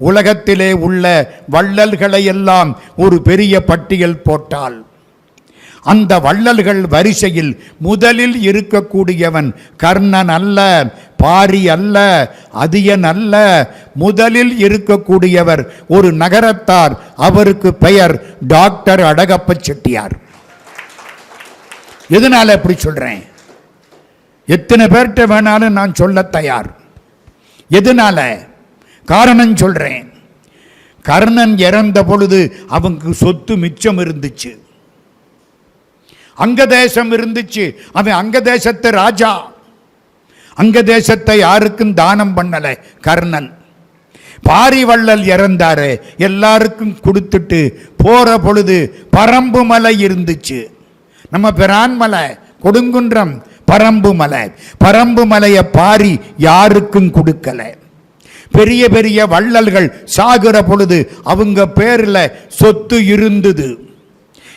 உலகத்திலே உள்ள வள்ளல்களை எல்லாம் ஒரு பெரிய பட்டியல் போட்டால் அந்த வள்ளல்கள் வரிசையில் முதலில் இருக்கக்கூடியவன் கர்ணன் அல்ல பாரி அல்ல அதியன் அல்ல. முதலில் இருக்கக்கூடியவர் ஒரு நகரத்தார் அவருக்கு பெயர் டாக்டர் அடகப்ப செட்டியார். எதனால அப்படி சொல்றேன்? எத்தனை பேர்கிட்ட வேணாலும் நான் சொல்ல தயார். எதனால? காரணம் சொல்கிறேன் கர்ணன் இறந்த பொழுது அவனுக்கு சொத்து மிச்சம் இருந்துச்சு. அங்க தேசம் இருந்துச்சு. அவன் அங்க தேசத்து ராஜா. அங்க தேசத்தை யாருக்கும் தானம் பண்ணல கர்ணன். பாரிவள்ளல் இறந்தாரு. எல்லாருக்கும் கொடுத்துட்டு போற பொழுது பரம்பு மலை இருந்துச்சு. நம்ம பிரான்மலை கொடுங்குன்றம் பரம்பு மலை. பரம்பு மலையை பாரி யாருக்கும் கொடுக்கல. பெரிய பெரிய வள்ளல்கள் சாகுற பொழுது அவங்க பேரில் சொத்து இருந்தது.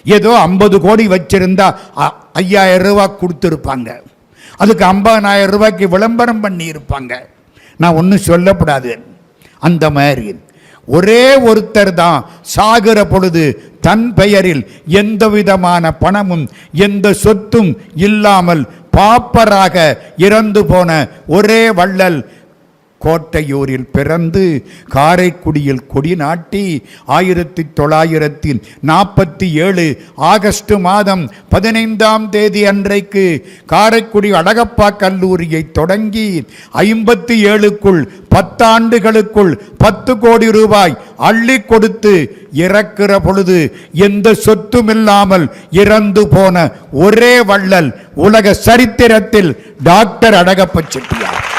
ஏதோ ஐம்பது கோடி வச்சிருந்தா அ- ஐயாயிரம் ரூபா கொடுத்துருப்பாங்க. அதுக்கு ஐம்பதனாயிரம் ரூபாய்க்கு விளம்பரம் பண்ணியிருப்பாங்க. நான் ஒன்றும் சொல்லப்படாது. அந்த மாதிரி. ஒரே ஒருத்தர் தான் சாகிற பொழுது தன் பெயரில் எந்த விதமான பணமும் எந்த சொத்தும் இல்லாமல் பாப்பராக இறந்து போன ஒரே வள்ளல் கோட்டையூரில் பிறந்து காரைக்குடியில் கொடி நாட்டி ஆயிரத்தி தொள்ளாயிரத்தி நாற்பத்தி ஏழு ஆகஸ்ட் மாதம் பதினைந்தாம் தேதி அன்றைக்கு காரைக்குடி அழகப்பா கல்லூரியை தொடங்கி ஐம்பத்தி ஏழுக்குள் பத்தாண்டுகளுக்குள் பத்து கோடி ரூபாய் அள்ளி கொடுத்து இறக்கிற பொழுது எந்த சொத்துமில்லாமல் இறந்து போன ஒரே வள்ளல் உலக சரித்திரத்தில் டாக்டர் அழகப்ப செட்டியார்.